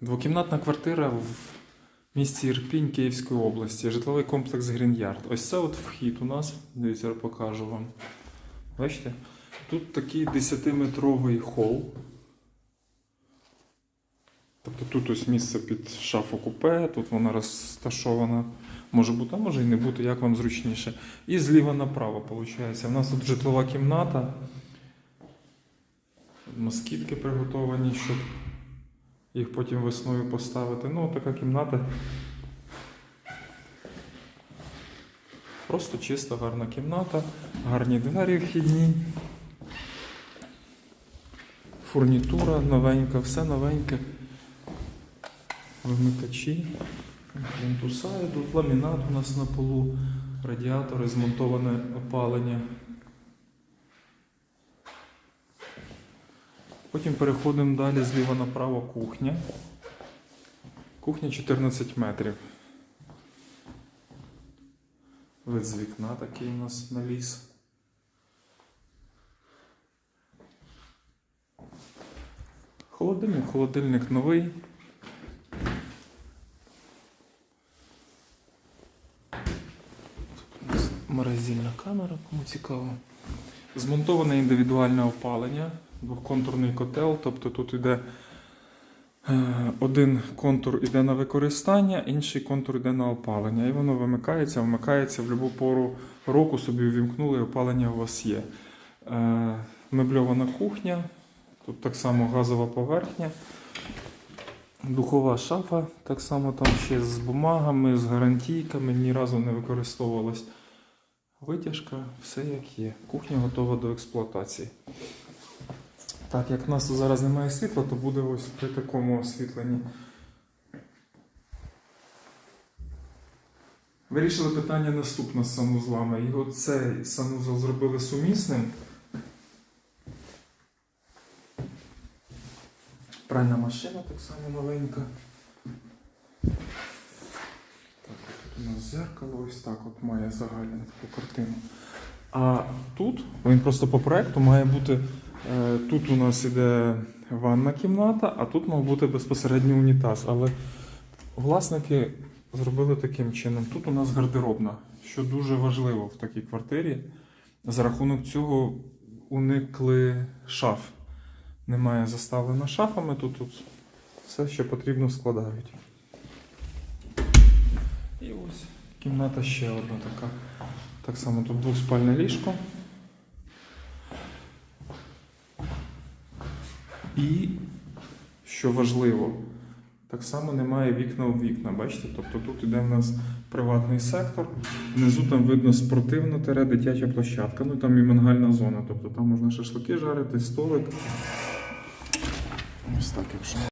Двокімнатна квартира в місті Ірпінь Київської області, житловий комплекс Грін'ярд. Ось це от вхід у нас. Дивіться, покажу вам. Бачите? Тут такий 10-метровий хол. Тобто тут ось місце під шафу купе, тут вона розташована. Може бути, а може і не бути, як вам зручніше. І зліва направо, виходить. У нас тут житлова кімната. Москітки приготовані, щоб їх потім весною поставити. Ну, така кімната. Просто чиста, гарна кімната, гарні двері вхідні. Фурнітура новенька, все новеньке. Вимикачі, плінтуса тут ламінат у нас на полу, радіатори, змонтоване опалення. Потім переходимо далі зліва направо кухня. Кухня 14 метрів. Вид з вікна такий у нас на ліс. Холодильник, холодильник новий. Морозильна камера, кому цікаво. Змонтоване індивідуальне опалення, двохконтурний котел, тобто тут йде е, один контур йде на використання, інший контур йде на опалення. І воно вимикається, вмикається в будь-яку пору року, собі ввімкнули, і опалення у вас є. Е, Мебльована кухня, тут так само газова поверхня. Духова шафа, так само там ще з бумагами, з гарантійками, ні разу не використовувалась. Витяжка, все як є. Кухня готова до експлуатації. Так, як в нас зараз немає світла, то буде ось при такому освітленні. Вирішили питання наступне з санузлами. Його цей санузел зробили сумісним. Пральна машина так само новенька. Так, тут у нас зеркало ось так от має загальну таку картину. А тут, він просто по проекту має бути. Е, Тут у нас іде ванна кімната, а тут мав бути безпосередньо унітаз. Але власники зробили таким чином. Тут у нас гардеробна, що дуже важливо в такій квартирі. За рахунок цього уникли шаф. Немає заставлено шафами, тут, тут все, що потрібно, складають. І ось кімната ще одна така. Так само тут двоспальне ліжко. І, що важливо, так само немає вікна у вікна. Бачите? Тобто тут іде в нас приватний сектор. Внизу там видно спортивна тере, дитяча площадка. Ну там і мангальна зона. Тобто там можна шашлики жарити, столик. Ось так, якщо.